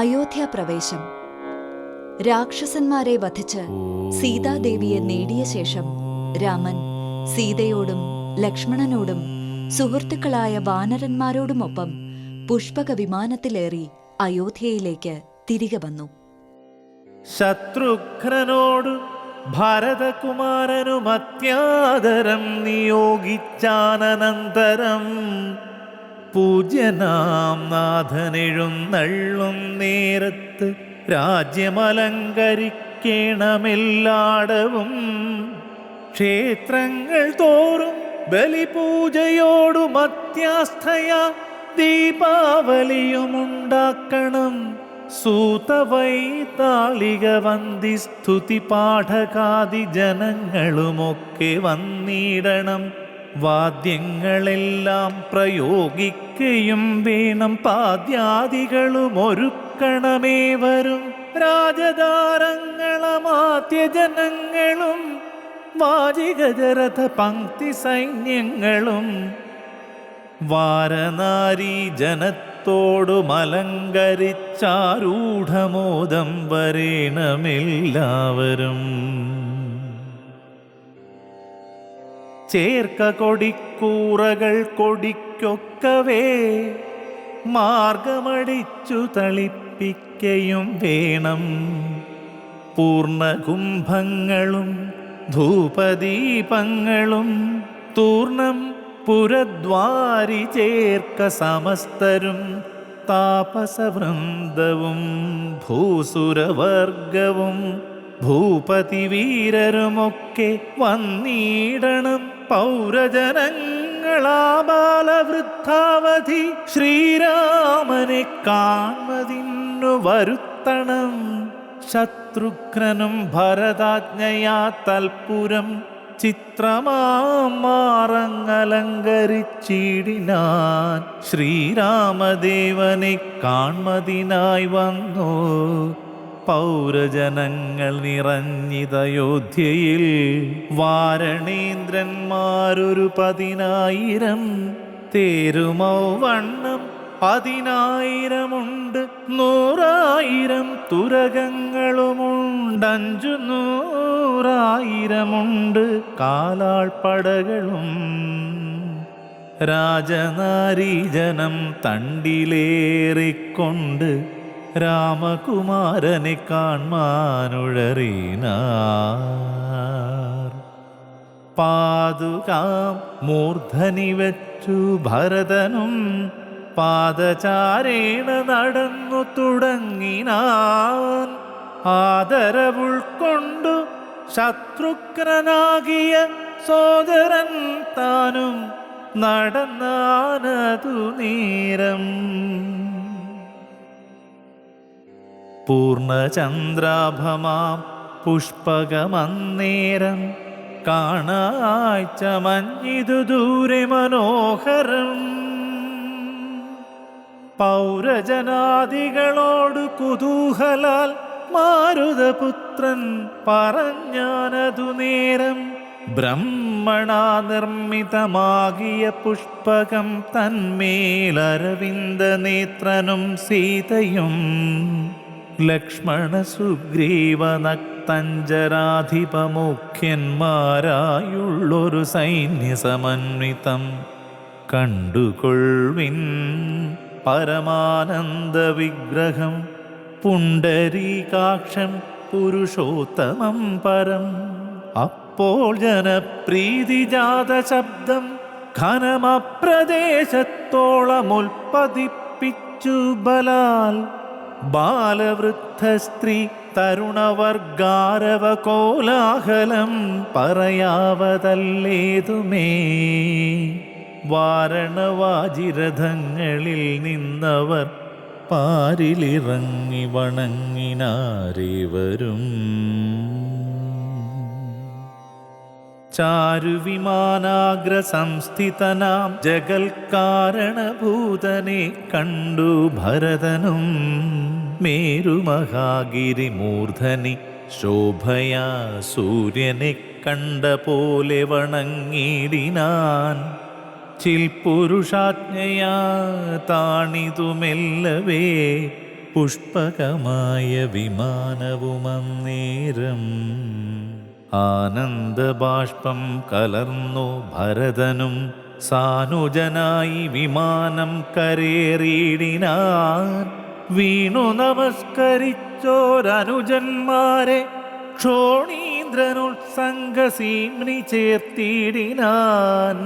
അയോധ്യ പ്രവേശം. രാക്ഷസന്മാരെ വധിച്ച് സീതാദേവിയെ നേടിയ ശേഷം രാമൻ സീതയോടും ലക്ഷ്മണനോടും സുഹൃത്തുക്കളായ വാനരന്മാരോടുമൊപ്പം പുഷ്പക വിമാനത്തിലേറി അയോധ്യയിലേക്ക് തിരികെ വന്നു. ശത്രുഘ്നോട് ഭരതകുമാരനും അത്യാദരം നിയോഗിച്ചാനന്തരം പൂജ്യനാം നാഥനെഴുന്നള്ളും നേരത്ത് രാജ്യമലങ്കരിക്കണമെല്ലാടവും. ക്ഷേത്രങ്ങൾ തോറും ബലിപൂജയോടും അത്യാസ്ഥയ ദീപാവലിയുമുണ്ടാക്കണം. സൂതവൈതാളിക വന്ദി സ്തുതി പാഠകാദി ജനങ്ങളുമൊക്കെ വന്നിടണം. വാദ്യങ്ങളെല്ലാം പ്രയോഗിക്കുകയും വേണം പാദ്യാദികളും ഒരുക്കണമേ വരും. രാജധാരങ്ങളമാദ്യ ജനങ്ങളും വാചികജരഥ പങ്ക്തി സൈന്യങ്ങളും വാരനാരി ജനത്തോടു മലങ്കരിച്ചാരൂഢമോദം വരേണമെല്ലാവരും. ചേർക്ക കൊടിക്കൂറകൾ കൊടിക്കൊക്കവേ മാർഗമടിച്ചു തളിപ്പിക്കയും വേണം. പൂർണകുംഭങ്ങളും ധൂപദീപങ്ങളും തൂർണം പുരദ്വാരി ചേർക്ക സമസ്തരും താപസവൃന്ദവും ഭൂസുരവർഗവും ഭൂപതി വീരരുമൊക്കെ വന്നിടണം. പൗരജനങ്ങളാ ബാലവൃദ്ധാവധി ശ്രീരാമനെ കാൺമതിന്നു വരുത്തണം. ശത്രുഘ്നനും ഭരതാജ്ഞയാ തൽപുരം ചിത്രമാറങ്ങലങ്കരിച്ചിടിനാൻ ശ്രീരാമദേവനെ കാൺമതിനായി വന്നു. പൗരജനങ്ങൾ നിറഞ്ഞിതയോധ്യയിൽ വാരണേന്ദ്രന്മാരൊരു പതിനായിരം തേരുമൗ വണ്ണം പതിനായിരമുണ്ട്. നൂറായിരം തുരകങ്ങളുമുണ്ടഞ്ചു നൂറായിരമുണ്ട്. കാലാൾപ്പടകളും രാജനാരീജനം തണ്ടിലേറിക്കൊണ്ട് രാമകുമാരനെ കാൺമാനുഴറീന പാതുകാം മൂർധനി വെച്ചു ഭരതനും പാദചാരേണ നടന്നു തുടങ്ങിനാൻ. ആദരവുൾക്കൊണ്ടു ശത്രുഘ്നനാകിയ സോദരൻ താനും നടന്നാനതു നേരം. പൂർണചന്ദ്രാഭമാം പുഷ്പകമന്നേരം കാണാഴ്ച മഞ്ഞിതു ദൂരെ മനോഹരം. പൗരജനാദികളോട് കുതൂഹലാൽ മാരുതപുത്രൻ പറഞ്ഞാനതു നേരം. ബ്രഹ്മണാ നിർമ്മിതമാകിയ പുഷ്പകം തന്മേലരവിന്ദ നേത്രനും സീതയും. ലക്ഷ്മണ സുഗ്രീവ നക്തഞ്ചരാധിപമുഖ്യന്മാരായുള്ളൊരു സൈന്യസമന്വിതം കണ്ടുകൊൾവിൻ പരമാനന്ദ വിഗ്രഹം പുണ്ടരീകാക്ഷം പുരുഷോത്തമം പരം. അപ്പോൾ ജനപ്രീതിജാത ശബ്ദം ഘനമപ്രദേശത്തോളമുൽപ്പതിപ്പിച്ചു ബലാൽ. ബാലവൃദ്ധ സ്ത്രീ തരുണവർഗാരവ കോലാഹലം പറയാവതല്ലേതുമേ. വാരണവാജിരഥങ്ങളിൽ നിന്നവർ പാരിലിറങ്ങി വണങ്ങിനാരേവരും. ചാരുവിമാനാഗ്ര സംസ്ഥിതനാം ജഗൽ കാരണഭൂതനെ കണ്ടു ഭരതനും മേരുമഹാഗിരി മൂർധനി ശോഭയാ സൂര്യനെ കണ്ട പോലെ വണങ്ങിടിനാൻ ചിൽപുരുഷാജ്ഞയാ താണിതുമെല്ലവേ പുഷ്പകമായ വിമാനവുമന്നേരം ആനന്ദബാഷ്പം കലർന്നു ഭരതനും സാനുജനായി വിമാനം കരേറിയിടിനാൻ. വീണു നമസ്കരിച്ചോരനുജന്മാരെ ക്ഷോണീന്ദ്രനുത്സംഗസീമ്നി ചേർത്തിയിടിനാൻ.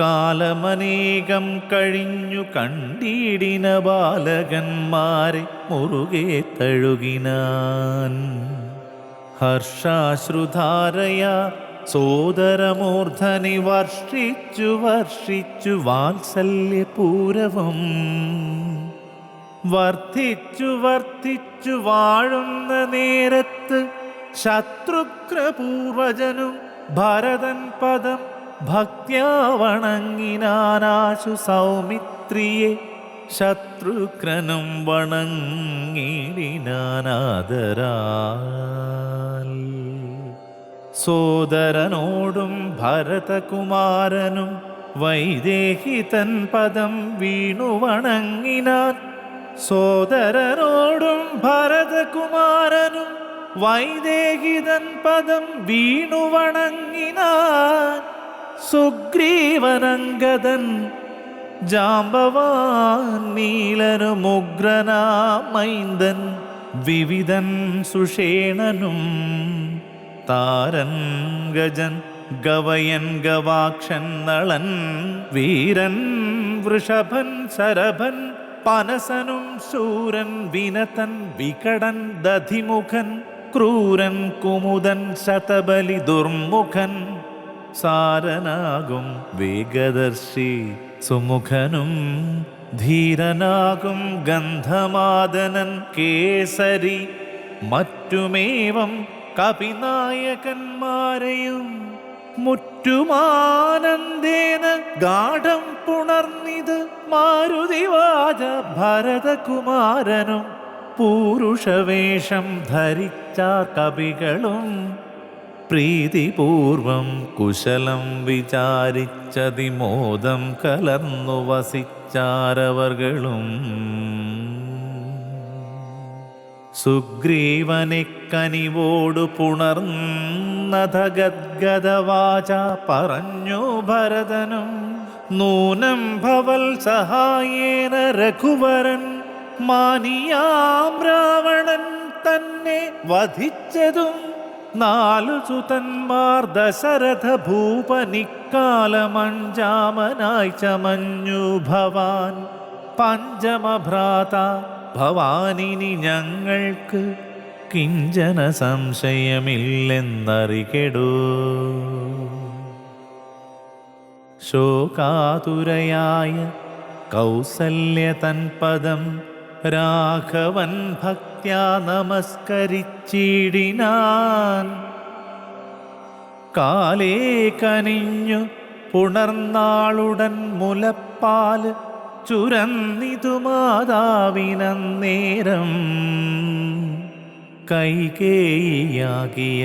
കാലമനേകം കഴിഞ്ഞു കണ്ടിടിന ബാലകന്മാരെ മുറുകെ തഴുകിനാൻ. ഹർഷാശ്രുധാരയ സോദരമൂർധനി വർഷിച്ചു വർഷിച്ചു വാത്സല്യപൂരവം. വർദ്ധിച്ചു വർദ്ധിച്ചു വാഴുന്ന നേരത്ത് ശത്രുഘ്നപൂർവജനും ഭരതൻ പദം വണങ്ങിനാനാശു സൗമിത്രിയെ ശത്രുഘ്നും വണങ്ങിടിനാനാദരാൽ സോദരനോടും ഭരതകുമാരനും വൈദേഹി തൻ പദം വീണു വണങ്ങിനാൻ. സോദരനോടും ഭരതകുമാരനും വൈദേഹിതൻ പദം വീണു വണങ്ങിനാൻ. സുഗ്രീവനങ്കദൻ ജാമ്പവാൻ നീലനുമുഗ്രനാമൈന്ദൻ വിവിധൻ സുഷേണനും താരൻ ഗജൻ ഗവയൻ ഗവാക്ഷൻ നളൻ വീരൻ വൃഷഭൻ ശരഭൻ പനസനും ശൂരൻ വിനതൻ വികടൻ ദധിമുഖൻ ക്രൂരൻ കുമുദൻ ശതബലി ദുർമുഖൻ സാരനാകും വേഗദർശി സുമുഖനും ധീരനാകും ഗന്ധമാദനൻ കേസരി. മറ്റുമേവം കപിനായകന്മാരെയും മുറ്റുമാനന്ദേന ഗാഠം പുണർന്നിത് മാരുതിവാച ഭരതകുമാരനും. പൂരുഷവേഷം ധരിച്ച കവികളും പ്രീതിപൂർവം കുശലം വിചാരിച്ചതിമോദം കലർന്നു വസിച്ചാരവർകളും. സുഗ്രീവനെ കനിവോടു പുണർന്നതഗദ്ഗതവാച പറഞ്ഞു ഭരതനും നൂനം ഭവൽ സഹായേന രഘുവരൻ മാനിയാം രാവണൻ തന്നെ വധിച്ചതും നാലു സുതന്മാർ ദശരഥ ഭൂപനിക്കാലമഞ്ചാമനായി ചമഞ്ഞു ഭവാൻ. പഞ്ചമഭ്രാത ഭവാനിനി ഞങ്ങൾക്ക് കിഞ്ചന സംശയമില്ലെന്നറികെടൂ. ശോകാതുരയായ കൗസല്യ തൻപദം രാഘവൻ ഭക്ത്യാ നമസ്കരിച്ചിടിനാൻ. കാലേ കനിഞ്ഞു പുണർന്നാളുടൻ മുലപ്പാൽ ചുരന്നിതു മാതാവിനേരം കൈകേയിയാകിയ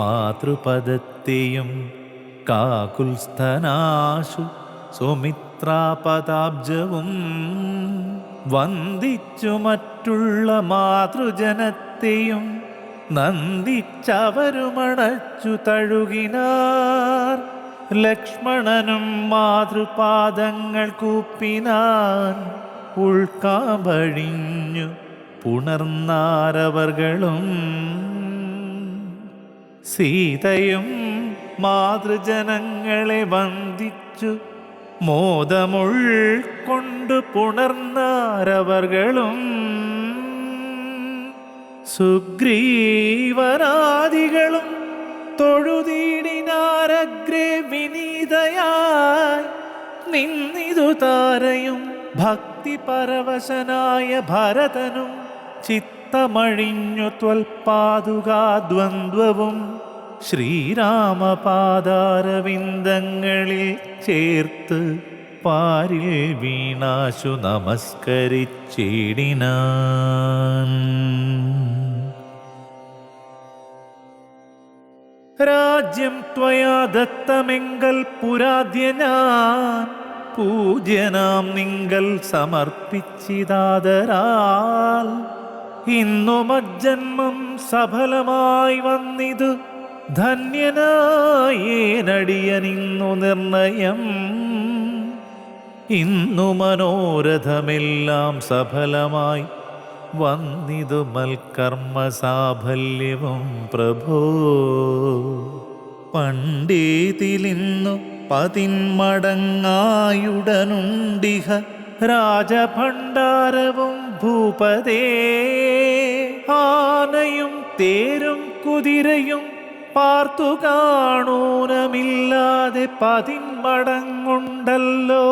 മാതൃപദത്തെയും കാകുൽസ്ഥനാശു സുമിത്രാപദാബ്ജവും വന്ദിച്ചു മറ്റുള്ള മാതൃജനത്തെയും നന്ദിച്ചവരുമണച്ചു തഴുകിനാർ. ലക്ഷ്മണനും മാതൃപാദങ്ങൾ കൂപ്പിനാൻ ഉൾക്കാമ്പഴിഞ്ഞു പുണർന്നാരവർകളും. സീതയും മാതൃജനങ്ങളെ വന്ദിച്ചു മോദമുൾക്കൊണ്ടു പുണർന്നാരവർകളും സുഗ്രീവനാദികളും തൊഴുതീടിനാരഗ്രേ വിനീതയായി നിന്നിതു താരയും ഭക്തി പരവശനായ ഭരതനും ചിത്തമഴിഞ്ഞു ത്വൽപാതുകാദ്വന്ദ്വവും ശ്രീരാമപാദാരവിന്ദങ്ങളിൽ ചേർത്ത് പാരിൽ വീണാശു നമസ്കരിച്ചിടിന രാജ്യം ത്വയാ ദത്തമെങ്കൽ പുരാദ്യ ഞാൻ. നിങ്കൽ സമർപ്പിച്ചിതാതരാൽ. ഇന്നു മജ്ജന്മം സഫലമായി വന്നിത്. ധന്യനായേനടിയനിന്നു നിർണയം. ഇന്നു മനോരഥമെല്ലാം സഫലമായി. വന്നിതു മൽക്കർമ്മ സാഫല്യവും പ്രഭോ. പണ്ടേതിലിന്നു പതിന്മടങ്ങായുടനുണ്ടിഹ രാജഭണ്ഡാരവും ഭൂപതേ. ആനയും തേരും കുതിരയും പാർത്തു കാണൂനമില്ലാതെ പതിന്മടങ്ങുണ്ടല്ലോ.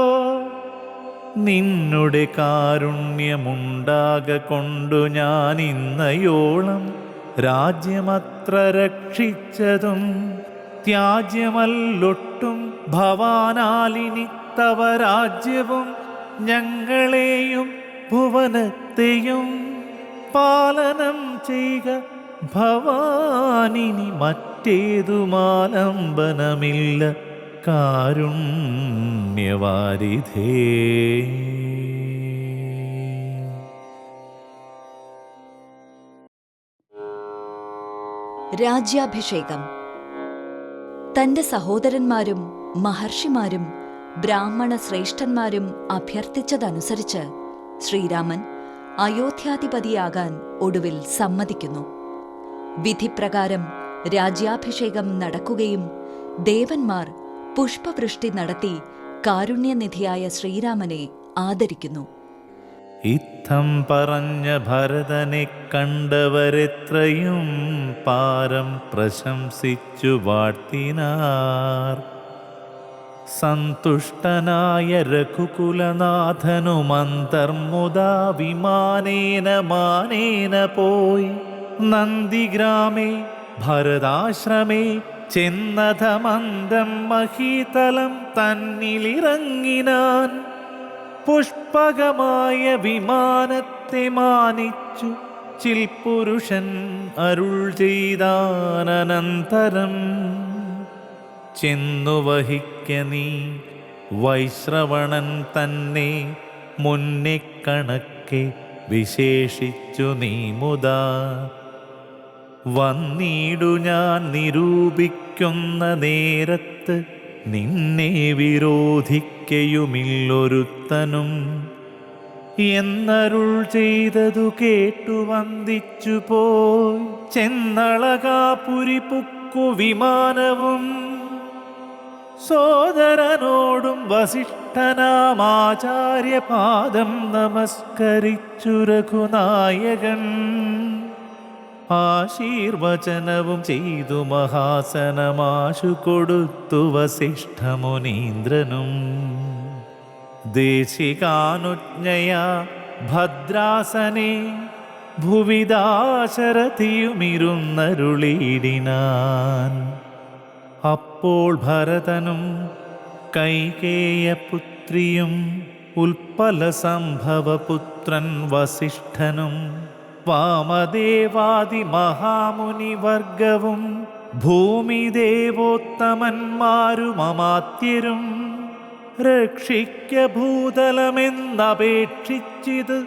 നിന്നുടെ കാരുണ്യമുണ്ടാക കൊണ്ടു ഞാൻ ഇന്നയോളം രാജ്യമത്ര രക്ഷിച്ചതും ത്യാജ്യമല്ലൊട്ടും ഭവാനാലിനി തവ രാജ്യവും ഞങ്ങളെയും ഭുവനത്തെയും പാലനം ചെയ്യുക ഭവാനിനി മറ്റേതുമാലംബനമില്ല. കാരുണ്യവാരിധേ. രാജ്യാഭിഷേകം. തന്റെ സഹോദരന്മാരും മഹർഷിമാരും ബ്രാഹ്മണ ശ്രേഷ്ഠന്മാരും അഭ്യർത്ഥിച്ചതനുസരിച്ച് ശ്രീരാമൻ അയോധ്യാധിപതിയാകാൻ ഒടുവിൽ സമ്മതിക്കുന്നു. വിധിപ്രകാരം രാജ്യാഭിഷേകം നടക്കുകയും ദേവന്മാർ പുഷ്പവൃഷ്ടി നടത്തി കാരുണ്യനിധിയായ ശ്രീരാമനെ ആദരിക്കുന്നു. ഇത്തം പറഞ്ഞ ഭരതനെ കണ്ടവരെത്രയും പാരം പ്രശംസിച്ചു വാഴ്ത്തിനാർ. സന്തുഷ്ടനായ രഘുകുലനാഥനുമന്തർമുദാ വിമാനേന മാനേന പോയി. നന്ദിഗ്രാമേ ഭരതാശ്രമേ ചെന്നതമന്ദം മഹീതലം തന്നിലിറങ്ങിനാൻ പുഷ്പകമായ വിമാനത്തെ മാനിച്ചു ചിൽപുരുഷൻ അരുൾ ചെയ്താനന്തരം ചെന്നു വഹിക്ക നീ വൈശ്രവണൻ തന്നെ മുന്നെ കണക്കെ വിശേഷിച്ചു നീ മുതാ. വന്നീടു ഞാൻ നിരൂപിക്കുന്ന നേരത്ത് നിന്നെ വിരോധിക്കയുമില്ലൊരുത്തനും. എന്നരുൾ ചെയ്തതു കേട്ടു വന്ദിച്ചു പോയി ചെന്നളകാപുരി പുക്കു വിമാനവും സോദരനോടും വസിഷ്ഠനാമാചാര്യപാദം നമസ്കരിച്ചു രഘുനായകൻ. ആശീർവചനവും ചെയ്തു മഹാസനമാശു കൊടുത്തു വസിഷ്ഠമുനീന്ദ്രനും ദേശികാനുജ്ഞയാ ഭദ്രാസനെ ഭുവിദാശരഥിയുമിരുന്നരുളീടിനാൻ. അപ്പോൾ ഭരതനും കൈകേയപുത്രിയും ഉൽപ്പല സംഭവപുത്രൻ വസിഷ്ഠനും വാമദേവാദി മഹാമുനിവർഗവും ഭൂമിദേവോത്തമന്മാരുമമാത്യരും രക്ഷിക്ക ഭൂതലമെന്നപേക്ഷിച്ചിത്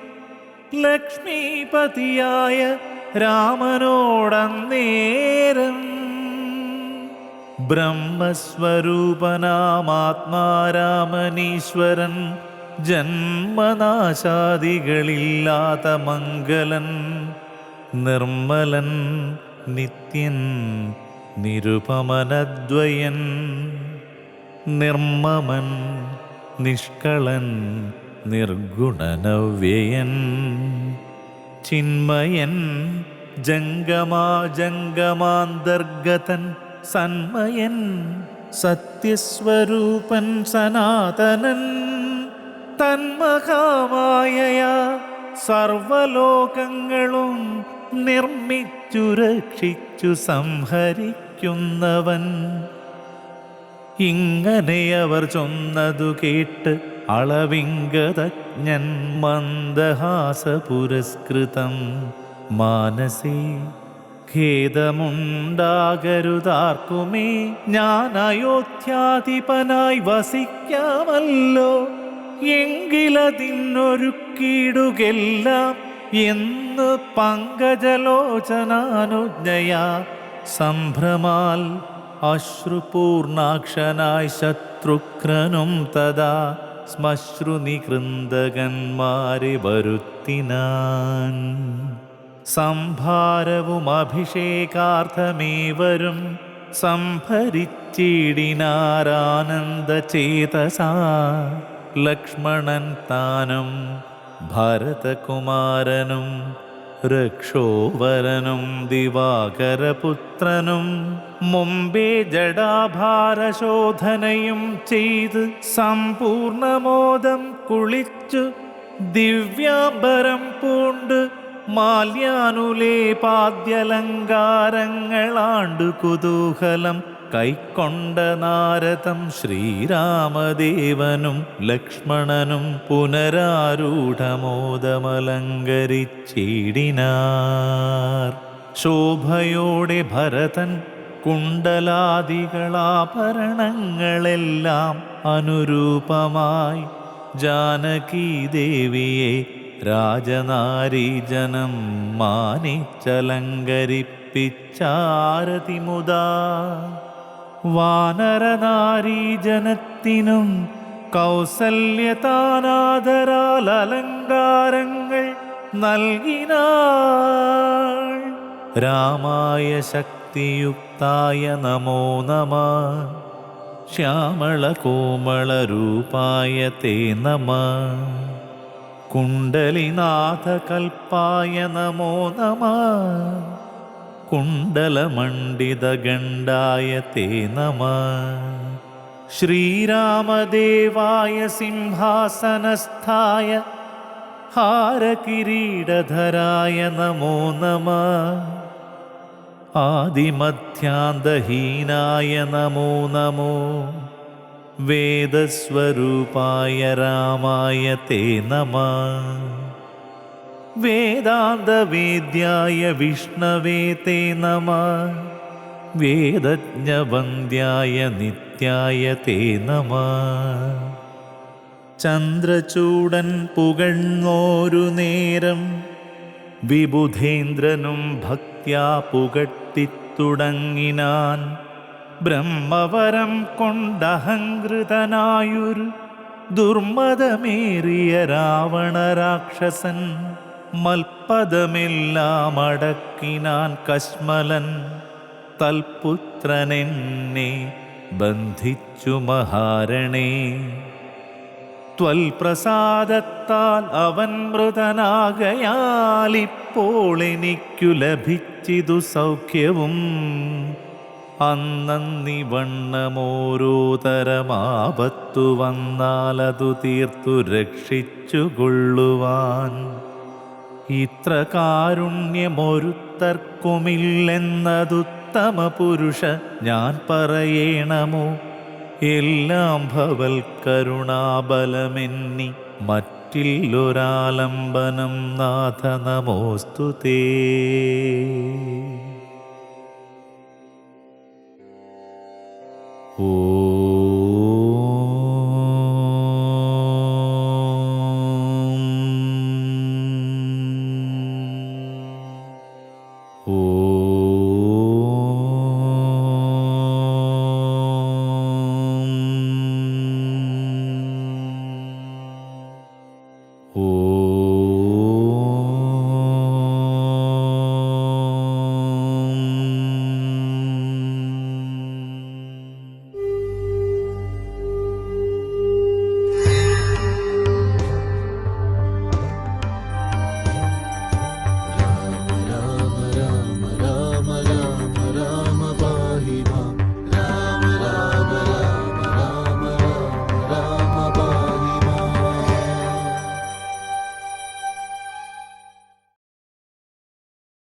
ലക്ഷ്മീപതിയായ രാമനോടന്നേരം. ബ്രഹ്മസ്വരൂപനാമാത്മാരാമനീശ്വരൻ ജന്മനാശാദികളില്ലാത്ത മംഗലൻ നിർമ്മലൻ നിത്യൻ നിരുപമനദ്വയൻ നിർമ്മമൻ നിഷ്കളൻ നിർഗുണനവ്യയൻ ചിന്മയൻ ജംഗമാജംഗമാന്തർഗതൻ സന്മയൻ സത്യസ്വരൂപൻ സനാതനൻ. തന്മഹാമായയാ സർവലോകങ്ങളും നിർമ്മിച്ചു രക്ഷിച്ചു സംഹരിക്കുന്നവൻ. ഇങ്ങനെ അവർ ചൊന്നതു കേട്ട് അളവിംഗതജ്ഞൻ മന്ദഹാസ പുരസ്കൃതം മാനസേ ഖേദമുണ്ടാകരുതാർക്കുമേ ഞാൻ അയോധ്യാധിപനായി വസിക്കാമല്ലോ. എങ്കിലതിനൊരുക്കിയിടുകെല്ലാം എന്ന് പങ്കജലോചനാനുജ്ഞയ സംഭ്രമാൽ അശ്രുപൂർണാക്ഷനായി ശത്രുഘ്നും തഥാ ശ്മശ്രുനികൃന്ദകന്മാരെ വരുത്തിനാൻ. സംഭാരവും അഭിഷേകാർത്ഥമേവരും സംഭരിച്ചിടിനാരാനന്ദചേതസാ. ലക്ഷ്മണൻ താനും ഭരതകുമാരനും രക്ഷോവരനും ദിവാകരപുത്രനും മുമ്പേ ജഡാഭാരശോധനയും ചെയ്ത് സമ്പൂർണമോദം കുളിച്ചു ദിവ്യാംബരം പൂണ്ട് മാല്യാനുലേ പാദ്യലങ്കാരങ്ങളാണ്ട് കുതൂഹലം കൈക്കൊണ്ട നാരദം ശ്രീരാമദേവനും ലക്ഷ്മണനും പുനരാരൂഢമോദമലങ്കരിച്ചിടിനാർ. ശോഭയോടെ ഭരതൻ കുണ്ടലാദികളാഭരണങ്ങളെല്ലാം അനുരൂപമായി ജാനകീദേവിയെ രാജനാരീജനം മാനിച്ചലങ്കരിപ്പിച്ചാരതിമുദാ. വാനരനാരീജനത്തിനും കൗസല്യതാനാദരാൽ അലങ്കാരങ്ങൾ നൽകിനാൾ. രാമായ ശക്തിയുക്തായ നമോ. നമ ശ്യാമളകോമളരൂപായ തേ നമ. കുണ്ടലിനാഥകൽപ്പായ നമോ നമ. कुण्डलमण्डितगण्डाय ते नमः श्रीरामदेवाय सिंहासनस्थाय हारकिरीडधराय नमो नमः आदिमध्यान्तहीनाय नमो नमो वेदस्वरूपाय रामाय ते नमः വേദാന്തവേദ്യായ വിഷ്ണവേ തേ നമ. വേദജ്ഞവന്ദ്യായ നിത്യായ തേ നമ. ചന്ദ്രചൂടൻ പുകഴ്ന്നോരു നേരം വിബുധേന്ദ്രനും ഭക്ത്യാ പുകട്ടിത്തുടങ്ങിനാൻ ബ്രഹ്മവരം കൊണ്ടഹങ്കൃതനായൊരു ദുർമതമേറിയ രാവണ രാക്ഷസൻ. മൽപദമെല്ലാം അടക്കിനാൻ കശ്മലൻ തൽപുത്രനെന്നെ ബന്ധിച്ചു മഹാരണേ. ത്വൽപ്രസാദത്താൽ അവൻ മൃതനാകയാൽ ഇപ്പോൾ എനിക്കു ലഭിച്ചിതു സൗഖ്യവും. അന്നന്നിവണ്ണമോരോ തരമാപത്തു വന്നാലതു തീർത്തു രക്ഷിച്ചു കൊള്ളുവാൻ ഇത്ര കാരുണ്യമൊരുത്തർക്കുമില്ലെന്നതുത്തമ പുരുഷ ഞാൻ പറയണമോ? എല്ലാം ഭവൽ കരുണാബലമെന്നി മറ്റില്ലൊരാലംബനം നാഥ നമോസ്തുതേ ഓ